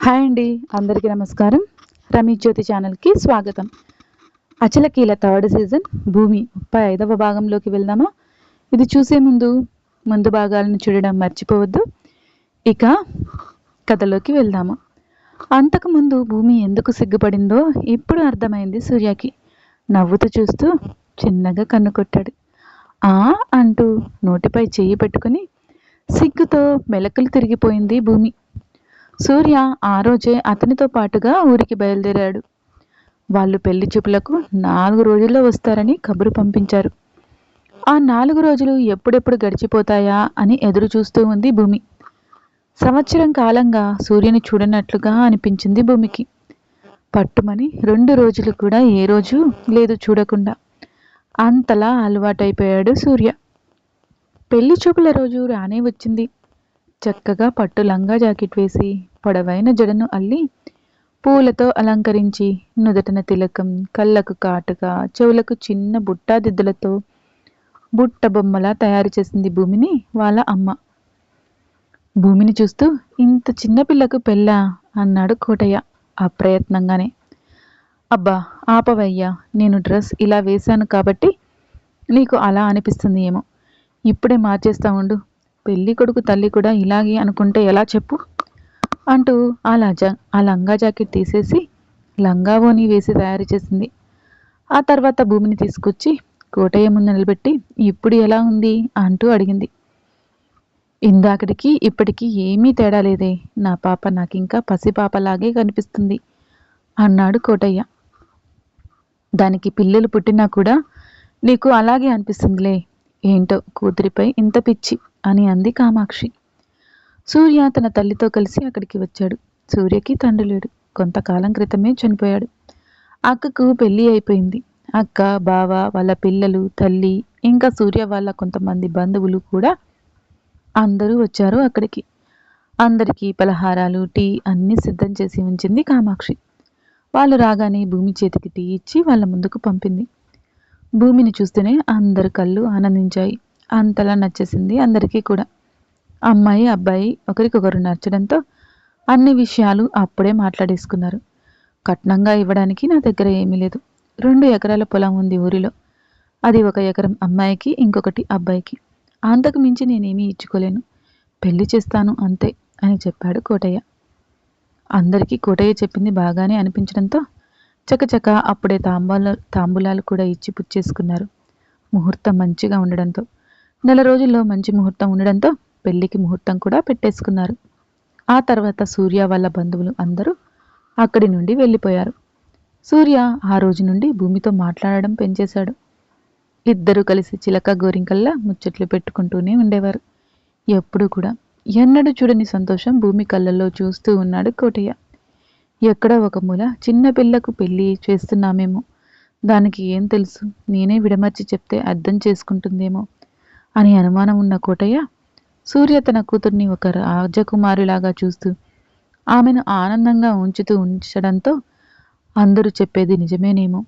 Hi అండి అందరికీ నమస్కారం. రమీ జ్యోతి ఛానల్కి స్వాగతం. అచలకీల థర్డ్ సీజన్ భూమి ముప్పై ఐదవ భాగంలోకి వెళ్దామా? ఇది చూసే ముందు ముందు భాగాలను చూడడం మర్చిపోవద్దు. ఇక కథలోకి వెళ్దాము? అంతకుముందు భూమి ఎందుకు సిగ్గుపడిందో ఇప్పుడు అర్థమైంది సూర్యకి. నవ్వుతూ చూస్తూ చిన్నగా కన్ను కొట్టాడు. ఆ అంటూ నోటిపై చెయ్యి పెట్టుకుని సిగ్గుతో మెలకులు తిరిగిపోయింది భూమి. సూర్య ఆ రోజే అతనితో పాటుగా ఊరికి బయలుదేరాడు. వాళ్ళు పెళ్ళి చూపులకు నాలుగు రోజుల్లో వస్తారని కబురు పంపించారు. ఆ నాలుగు రోజులు ఎప్పుడెప్పుడు గడిచిపోతాయా అని ఎదురు చూస్తూ ఉంది భూమి. సంవత్సరం కాలంగా సూర్యుని చూడనట్లుగా అనిపించింది భూమికి. పట్టుమని రెండు రోజులు కూడా ఏ రోజు లేదు చూడకుండా అంతలా అలవాటైపోయాడు సూర్య. పెళ్ళి చూపుల రోజు రానే వచ్చింది. చక్కగా పట్టు లంగా జాకెట్ వేసి పొడవైన జడను అల్లి పూలతో అలంకరించి నుదటన తిలకం కళ్ళకు కాటుగా చెవులకు చిన్న బుట్టాదిద్దులతో బుట్ట బొమ్మలా తయారు చేసింది భూమిని వాళ్ళ అమ్మ. భూమిని చూస్తూ ఇంత చిన్న పిల్లకు పెళ్ళా? అన్నాడు కోటయ్య అప్రయత్నంగానే. అబ్బా ఆపవయ్యా నేను డ్రెస్ ఇలా వేశాను కాబట్టి నీకు అలా అనిపిస్తుంది ఏమో ఇప్పుడే మార్చేస్తా ఉండు. పెళ్ళి కొడుకు తల్లి కూడా ఇలాగే అనుకుంటే ఎలా చెప్పు? అంటూ ఆ లజా ఆ లంగా జాకెట్ తీసేసి లంగా ఓని వేసి తయారు చేసింది. ఆ తర్వాత భూమిని తీసుకొచ్చి కోటయ్య ముందు నిలబెట్టి ఇప్పుడు ఎలా ఉంది? అంటూ అడిగింది. ఇందాకటికి ఇప్పటికీ ఏమీ తేడా లేదే. నా పాప నాకింకా పసిపాపలాగే కనిపిస్తుంది అన్నాడు కోటయ్య. దానికి పిల్లలు పుట్టినా కూడా నీకు అలాగే అనిపిస్తుందిలే. ఏంటో కూతురిపై ఇంత పిచ్చి అని అంది కామాక్షి. సూర్య తన తల్లితో కలిసి అక్కడికి వచ్చాడు. సూర్యకి తండ్రి లేడు. కొంతకాలం క్రితమే చనిపోయాడు. అక్కకు పెళ్ళి అయిపోయింది. అక్క బావ వాళ్ళ పిల్లలు తల్లి ఇంకా సూర్య వాళ్ళ కొంతమంది బంధువులు కూడా అందరూ వచ్చారు అక్కడికి. అందరికీ పలహారాలు టీ అన్నీ సిద్ధం చేసి ఉంచింది కామాక్షి. వాళ్ళు రాగానే భూమి చేతికి టీ ఇచ్చి వాళ్ళ ముందుకు పంపింది. భూమిని చూస్తేనే అందరి కళ్ళు ఆనందించాయి. అంతలా నచ్చేసింది అందరికీ కూడా. అమ్మాయి అబ్బాయి ఒకరికొకరు నచ్చడంతో అన్ని విషయాలు అప్పుడే మాట్లాడేసుకున్నారు. కట్నంగా ఇవ్వడానికి నా దగ్గర ఏమీ లేదు. రెండు ఎకరాల పొలం ఉంది ఊరిలో. అది ఒక ఎకరం అమ్మాయికి ఇంకొకటి అబ్బాయికి. అంతకు మించి నేనేమీ ఇచ్చుకోలేను. పెళ్ళి చేస్తాను అంతే అని చెప్పాడు కోటయ్య. అందరికీ కోటయ్య చెప్పింది బాగానే అనిపించడంతో చకచక అప్పుడే తాంబాల తాంబూలాలు కూడా ఇచ్చి పుచ్చేసుకున్నారు. ముహూర్తం మంచిగా ఉండడంతో నెల రోజుల్లో మంచి ముహూర్తం ఉండడంతో పెళ్ళికి ముహూర్తం కూడా పెట్టేసుకున్నారు. ఆ తర్వాత సూర్య వాళ్ళ బంధువులు అందరూ అక్కడి నుండి వెళ్ళిపోయారు. సూర్య ఆ రోజు నుండి భూమితో మాట్లాడడం పెంచేశాడు. ఇద్దరూ కలిసి చిలక గోరింకల్లా ముచ్చట్లు పెట్టుకుంటూనే ఉండేవారు. ఎప్పుడూ కూడా ఎన్నడూ చూడని సంతోషం భూమి కళ్ళల్లో చూస్తూ ఉన్నాడు కోటయ్య. ఎక్కడో ఒక మూల చిన్న పిల్లకు పెళ్ళి చేస్తున్నామేమో. దానికి ఏం తెలుసు? నేనే విడమర్చి చెప్తే అర్థం చేసుకుంటుందేమో అని అనుమానం ఉన్న కోటయ్య సూర్య తన కూతుర్ని ఒక రాజకుమారిలాగా చూస్తూ ఆమెను ఆనందంగా ఉంచుతూ ఉంచడంతో అందరూ చెప్పేది నిజమేనేమో.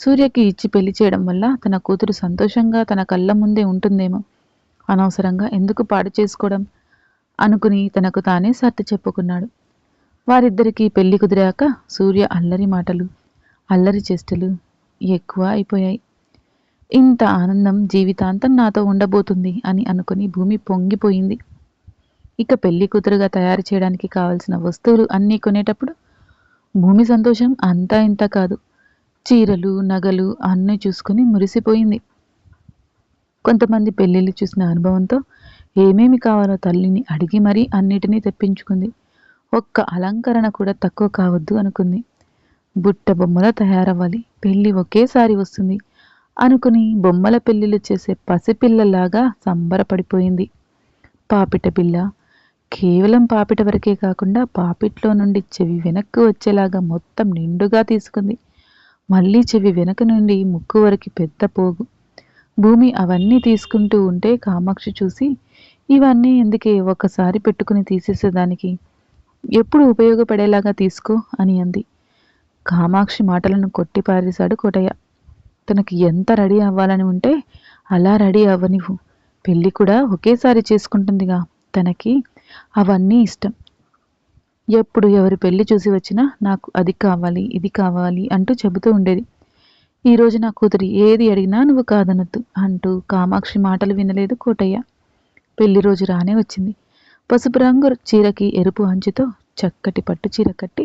సూర్యకి ఇచ్చి పెళ్ళి చేయడం వల్ల తన కూతురు సంతోషంగా తన కళ్ళ ముందే ఉంటుందేమో. అనవసరంగా ఎందుకు పాడు చేసుకోవడం అనుకుని తనకు తానే సర్ది చెప్పుకున్నాడు. వారిద్దరికీ పెళ్ళి కుదిరాక సూర్య అల్లరి మాటలు అల్లరి చేష్టలు ఎక్కువ అయిపోయాయి. ఇంత ఆనందం జీవితాంతం నాతో ఉండబోతుంది అని అనుకుని భూమి పొంగిపోయింది. ఇక పెళ్ళి కూతురుగా తయారు చేయడానికి కావలసిన వస్తువులు అన్నీ కొనేటప్పుడు భూమి సంతోషం అంతా ఇంత కాదు. చీరలు నగలు అన్నీ చూసుకుని మురిసిపోయింది. కొంతమంది పెళ్ళిళ్ళు చూసిన అనుభవంతో ఏమేమి కావాలో తల్లిని అడిగి మరీ అన్నిటినీ తెప్పించుకుంది. ఒక్క అలంకరణ కూడా తక్కువ కావద్దు అనుకుంది. బుట్ట బొమ్మల తయారవ్వాలి. పెళ్ళి ఒకేసారి వస్తుంది. అనుకుని బొమ్మల పెళ్ళిళ్ళు చేసే పసిపిల్లలాగా సంబరపడిపోయింది. పాపిట పిల్ల కేవలం పాపిట వరకే కాకుండా పాపిట్లో నుండి చెవి వెనక్కు వచ్చేలాగా మొత్తం నిండుగా తీసుకుంది. మళ్ళీ చెవి వెనక నుండి ముక్కు వరకు పెద్ద పోగు. భూమి అవన్నీ తీసుకుంటూ ఉంటే కామాక్షి చూసి ఇవన్నీ ఎందుకే ఒకసారి పెట్టుకుని తీసేసేదానికి? ఎప్పుడు ఉపయోగపడేలాగా తీసుకో అని అంది. కామాక్షి మాటలను కొట్టిపారేశాడు కోటయ్య. తనకి ఎంత రెడీ అవ్వాలని ఉంటే అలా రెడీ అవ్వనివ్వు. పెళ్ళి కూడా ఒకేసారి చేసుకుంటుందిగా తనకి. అవన్నీ ఇష్టం. ఎప్పుడు ఎవరి పెళ్ళి చూసి వచ్చినా నాకు అది కావాలి ఇది కావాలి అంటూ చెబుతూ ఉండేది. ఈరోజు నా కూతురి ఏది అడిగినా నువ్వు కాదనొద్దు అంటూ కామాక్షి మాటలు వినలేదు కోటయ్య. పెళ్ళి రోజు రానే వచ్చింది. పసుపు రంగు చీరకి ఎరుపు అంచుతో చక్కటి పట్టు చీర కట్టి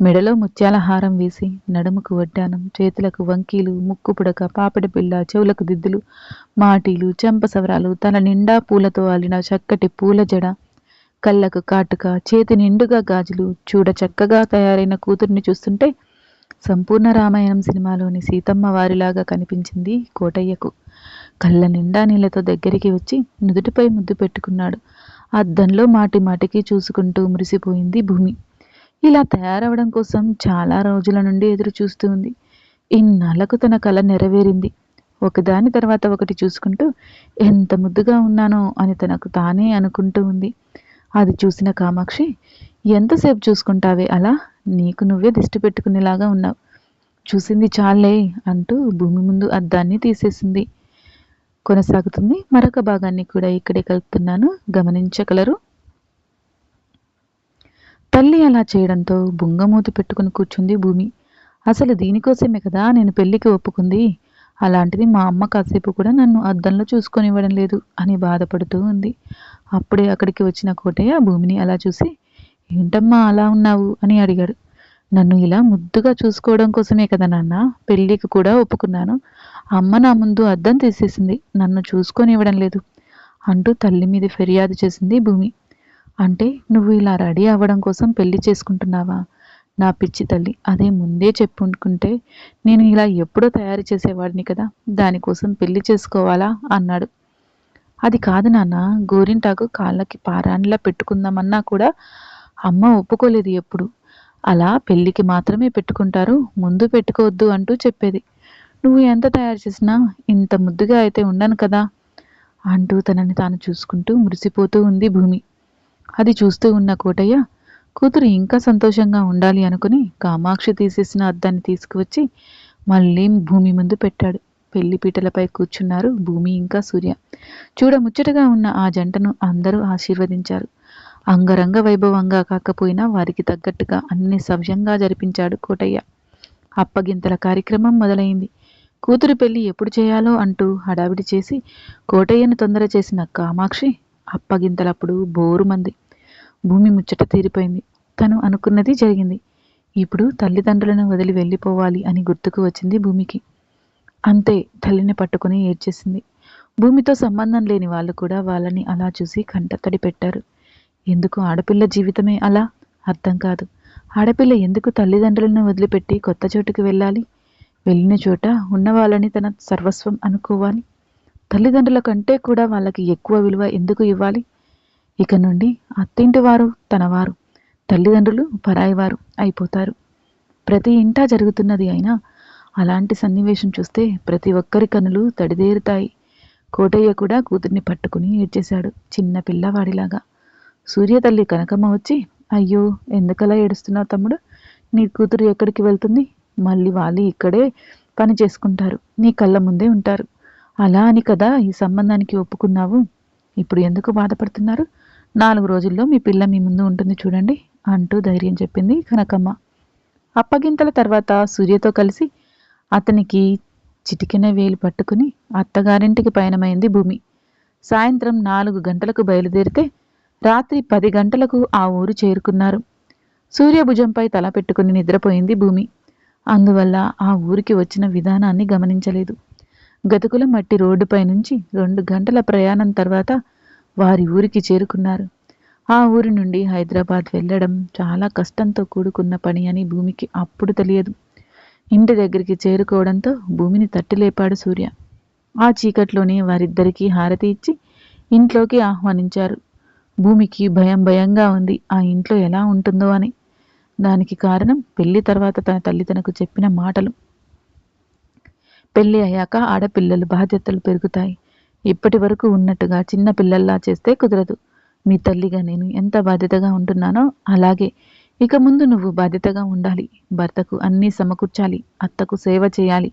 మెడలో ముత్యాల హారం వేసి నడుముకు వడ్డానం చేతులకు వంకీలు ముక్కు పుడక పాపిడి పిల్ల చెవులకు దిద్దులు మాటీలు చెంప సవరాలు తన నిండా పూలతో అల్లిన చక్కటి పూల జడ కళ్ళకు కాటుక చేతి నిండుగా గాజులు చూడ చక్కగా తయారైన కూతుర్ని చూస్తుంటే సంపూర్ణ రామాయణం సినిమాలోని సీతమ్మ వారిలాగా కనిపించింది కోటయ్యకు. కళ్ళ నిండా నీళ్ళతో దగ్గరికి వచ్చి నుదుటిపై ముద్దు పెట్టుకున్నాడు. అద్దంలో మాటి మాటికి చూసుకుంటూ మురిసిపోయింది భూమి. ఇలా తయారవడం కోసం చాలా రోజుల నుండి ఎదురు చూస్తూ ఉంది ఇన్నాళ్ళకు తన కళ నెరవేరింది. ఒకదాని తర్వాత ఒకటి చూసుకుంటూ ఎంత ముద్దుగా ఉన్నానో అని తనకు తానే అనుకుంటూ ఉంది. అది చూసిన కామాక్షి ఎంతసేపు చూసుకుంటావే అలా? నీకు నువ్వే దిష్టి పెట్టుకునేలాగా ఉన్నావు. చూసింది చాలే అంటూ భూమి ముందు అద్దాన్ని తీసేసింది. కొనసాగుతుంది. మరొక భాగాన్ని కూడా ఇక్కడే కలుపుతున్నాను. గమనించగలరు. తల్లి అలా చేయడంతో బుంగమూతి పెట్టుకుని కూర్చుంది భూమి. అసలు దీనికోసమే కదా నేను పెళ్ళికి ఒప్పుకుంది? అలాంటిది మా అమ్మ కాసేపు కూడా నన్ను అద్దంలో చూసుకొనివ్వడం లేదు అని బాధపడుతూ ఉంది. అప్పుడే అక్కడికి వచ్చిన కోటయ్య భూమిని అలా చూసి ఏంటమ్మా అలా ఉన్నావు? అని అడిగాడు. నన్ను ఇలా ముద్దుగా చూసుకోవడం కోసమే కదా నాన్న? పెళ్ళికి కూడా ఒప్పుకున్నాను. అమ్మ నా ముందు అద్దం తీసేసింది. నన్ను చూసుకొని ఇవ్వడం లేదు. అంటూ తల్లి మీద ఫిర్యాదు చేసింది భూమి. అంటే నువ్వు ఇలా రెడీ అవ్వడం కోసం పెళ్ళి చేసుకుంటున్నావా? నా పిచ్చి తల్లి అదే ముందే చెప్పుకుంటే నేను ఇలా ఎప్పుడో తయారు చేసేవాడిని కదా. దానికోసం పెళ్ళి చేసుకోవాలా? అన్నాడు. అది కాదు నాన్న. గోరింటాకు కాళ్ళకి పారాణిలా పెట్టుకుందామన్నా కూడా అమ్మ ఒప్పుకోలేదు ఎప్పుడు. అలా పెళ్ళికి మాత్రమే పెట్టుకుంటారు ముందు పెట్టుకోవద్దు అంటూ చెప్పేది. నువ్వు ఎంత తయారు చేసినా ఇంత ముద్దుగా అయితే ఉండను కదా అంటూ తనని తాను చూసుకుంటూ మురిసిపోతూ ఉంది భూమి. అది చూస్తూ ఉన్న కోటయ్య కూతురు ఇంకా సంతోషంగా ఉండాలి అనుకుని కామాక్షి తీసేసిన అద్దాన్ని తీసుకువచ్చి మళ్ళీ భూమి ముందు పెట్టాడు. పెళ్ళి పీటలపై కూర్చున్నారు భూమి ఇంకా సూర్య. చూడ ముచ్చటగా ఉన్న ఆ జంటను అందరూ ఆశీర్వదించారు. అంగరంగ వైభవంగా కాకపోయినా వారికి తగ్గట్టుగా అన్ని సవ్యంగా జరిపించాడు కోటయ్య. అప్పగింతల కార్యక్రమం మొదలైంది. కూతురు పెళ్ళి ఎప్పుడు చేయాలో అంటూ హడావిడి చేసి కోటయ్యను తొందర చేసిన కామాక్షి అప్పగింతలప్పుడు బోరుమంది భూమి ముచ్చట తీరిపోయింది. తను అనుకున్నది జరిగింది. ఇప్పుడు తల్లిదండ్రులను వదిలి వెళ్ళిపోవాలి అని గుర్తుకు వచ్చింది భూమికి. అంతే తల్లిని పట్టుకుని ఏడ్చేసింది. భూమితో సంబంధం లేని వాళ్ళు కూడా వాళ్ళని అలా చూసి కంటతడి పెట్టారు. ఎందుకు ఆడపిల్ల జీవితమే అలా? అర్థం కాదు. ఆడపిల్ల ఎందుకు తల్లిదండ్రులను వదిలిపెట్టి కొత్త చోటుకు వెళ్ళాలి? వెళ్ళిన చోట ఉన్న వాళ్ళని తన సర్వస్వం అనుకోవాలి. తల్లిదండ్రుల కంటే కూడా వాళ్ళకి ఎక్కువ విలువ ఎందుకు ఇవ్వాలి? ఇక నుండి అత్తింటి వారు తనవారు తల్లిదండ్రులు పరాయివారు అయిపోతారు. ప్రతి ఇంటా జరుగుతున్నది అయినా అలాంటి సన్నివేశం చూస్తే ప్రతి ఒక్కరి కనులు తడిదేరుతాయి. కోటయ్య కూడా కూతుర్ని పట్టుకుని ఏడ్చేశాడు. చిన్న పిల్లవాడిలాగా. సూర్యతల్లి కనకమ్మ వచ్చి అయ్యో ఎందుకలా ఏడుస్తున్నావు తమ్ముడు? నీ కూతురు ఎక్కడికి వెళ్తుంది? మళ్ళీ వాళ్ళు ఇక్కడే పని చేసుకుంటారు. నీ కళ్ళ ముందే ఉంటారు. అలా అని కదా ఈ సంబంధానికి ఒప్పుకున్నావు? ఇప్పుడు ఎందుకు బాధపడుతున్నారు? నాలుగు రోజుల్లో మీ పిల్ల మీ ముందు ఉంటుంది చూడండి అంటూ ధైర్యం చెప్పింది కనకమ్మ. అప్పగింతల తర్వాత సూర్యతో కలిసి అతనికి చిటికెన వేలు పట్టుకుని అత్తగారింటికి పయనమైంది భూమి. సాయంత్రం నాలుగు గంటలకు బయలుదేరితే రాత్రి పది గంటలకు ఆ ఊరు చేరుకున్నారు. సూర్యభుజంపై తల పెట్టుకుని నిద్రపోయింది భూమి. అందువల్ల ఆ ఊరికి వచ్చిన విధానాన్ని గమనించలేదు. గతుకుల మట్టి రోడ్డుపై నుంచి రెండు గంటల ప్రయాణం తర్వాత వారి ఊరికి చేరుకున్నారు. ఆ ఊరి నుండి హైదరాబాద్ వెళ్ళడం చాలా కష్టంతో కూడుకున్న పని అని భూమికి అప్పుడు తెలియదు. ఇంటి దగ్గరికి చేరుకోవడంతో భూమిని తట్టిలేపాడు సూర్య. ఆ చీకట్లోనే వారిద్దరికీ హారతి ఇచ్చి ఇంట్లోకి ఆహ్వానించారు. భూమికి భయం భయంగా ఉంది. ఆ ఇంట్లో ఎలా ఉంటుందో అని. దానికి కారణం పెళ్ళి తర్వాత తన తల్లి తనకు చెప్పిన మాటలు. పెళ్ళి అయ్యాక ఆడపిల్లలు బాధ్యతలు పెరుగుతాయి. ఇప్పటి వరకు ఉన్నట్టుగా చిన్న పిల్లల్లా చేస్తే కుదరదు. మీ తల్లిగా నేను ఎంత బాధ్యతగా ఉంటున్నానో అలాగే. ఇక ముందు నువ్వు బాధ్యతగా ఉండాలి. భర్తకు అన్నీ సమకూర్చాలి. అత్తకు సేవ చేయాలి.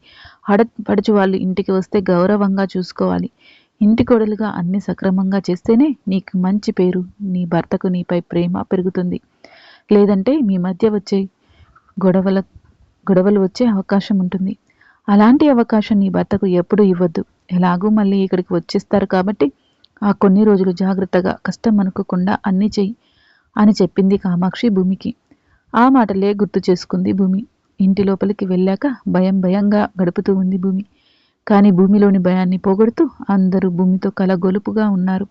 ఆడపడుచు వాళ్ళు ఇంటికి వస్తే గౌరవంగా చూసుకోవాలి. ఇంటి కొడలుగా అన్ని సక్రమంగా చేస్తేనే నీకు మంచి పేరు నీ భర్తకు నీపై ప్రేమ పెరుగుతుంది. లేదంటే మీ మధ్య వచ్చే గొడవల గొడవలు వచ్చే అవకాశం ఉంటుంది. అలాంటి అవకాశం నీ భర్తకు ఎప్పుడూ ఇవ్వద్దు. ఎలాగూ మళ్ళీ ఇక్కడికి వచ్చేస్తారు కాబట్టి ఆ కొన్ని రోజులు జాగ్రత్తగా కష్టం అనుకోకుండా అన్నీ చెయ్యి అని చెప్పింది కామాక్షి భూమికి. ఆ మాటలే గుర్తు చేసుకుంది భూమి. ఇంటి లోపలికి వెళ్ళాక భయం భయంగా గడుపుతూ ఉంది భూమి. కానీ భూమిలోని భయాన్ని పోగొడుతూ అందరూ భూమితో కలగొలుపుగా ఉన్నారు.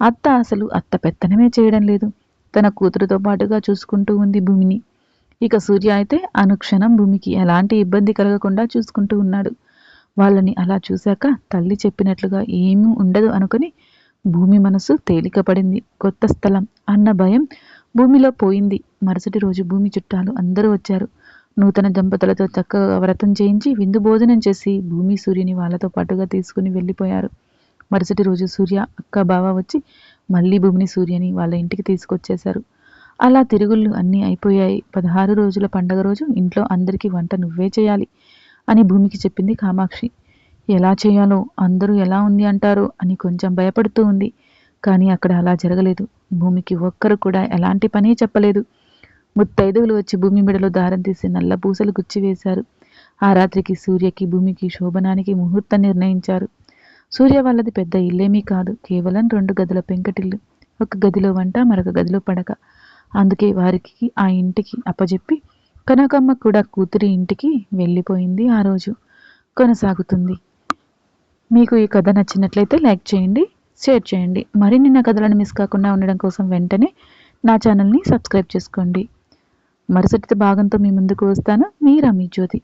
అత్త అసలు అత్త పెత్తనమే చేయడం లేదు. తన కూతురుతో పాటుగా చూసుకుంటూ ఉంది భూమిని. ఇక సూర్య అయితే అనుక్షణం భూమికి ఎలాంటి ఇబ్బంది కలగకుండా చూసుకుంటూ ఉన్నాడు. వాళ్ళని అలా చూశాక తల్లి చెప్పినట్లుగా ఏమీ ఉండదు అనుకుని భూమి మనసు తేలికపడింది. కొత్త స్థలం అన్న భయం భూమిలో పోయింది. మరుసటి రోజు భూమి చుట్టాలు అందరూ వచ్చారు. నూతన దంపతులతో చక్కగా వ్రతం చేయించి విందు భోజనం చేసి భూమి సూర్యుని వాళ్ళతో పాటుగా తీసుకుని వెళ్ళిపోయారు. మరుసటి రోజు సూర్య అక్క బావ వచ్చి మళ్ళీ భూమిని సూర్యని వాళ్ళ ఇంటికి తీసుకొచ్చేశారు. అలా తిరుగుళ్ళు అన్నీ అయిపోయాయి. పదహారు రోజుల పండగ రోజు ఇంట్లో అందరికీ వంట నువ్వే చేయాలి అని భూమికి చెప్పింది కామాక్షి. ఎలా చేయాలో అందరూ ఎలా ఉంది అంటారు అని కొంచెం భయపడుతూ ఉంది. కానీ అక్కడ అలా జరగలేదు. భూమికి ఒక్కరు కూడా ఎలాంటి పని చెప్పలేదు. ముత్తైదువులు వచ్చి భూమి మెడలో దారం తీసి నల్ల పూసలు గుచ్చివేశారు ఆ రాత్రికి సూర్యకి భూమికి శోభనానికి ముహూర్తం నిర్ణయించారు. సూర్య వాళ్ళది పెద్ద ఇల్లేమీ కాదు కేవలం రెండు గదుల పెంకటిల్లు. ఒక గదిలో వంట మరొక గదిలో పడక. అందుకే వారికి ఆ ఇంటికి అప్పజెప్పి కనకమ్మ కూడా కూతురి ఇంటికి వెళ్ళిపోయింది ఆ రోజు. కొనసాగుతుంది. మీకు ఈ కథ నచ్చినట్లయితే లైక్ చేయండి షేర్ చేయండి. మరిన్ని నా కథలను మిస్ కాకుండా ఉండడం కోసం వెంటనే నా ఛానల్ని సబ్స్క్రైబ్ చేసుకోండి. మరుసటి భాగంతో మీ ముందుకు వస్తాను. మీ రమీ జ్యోతి.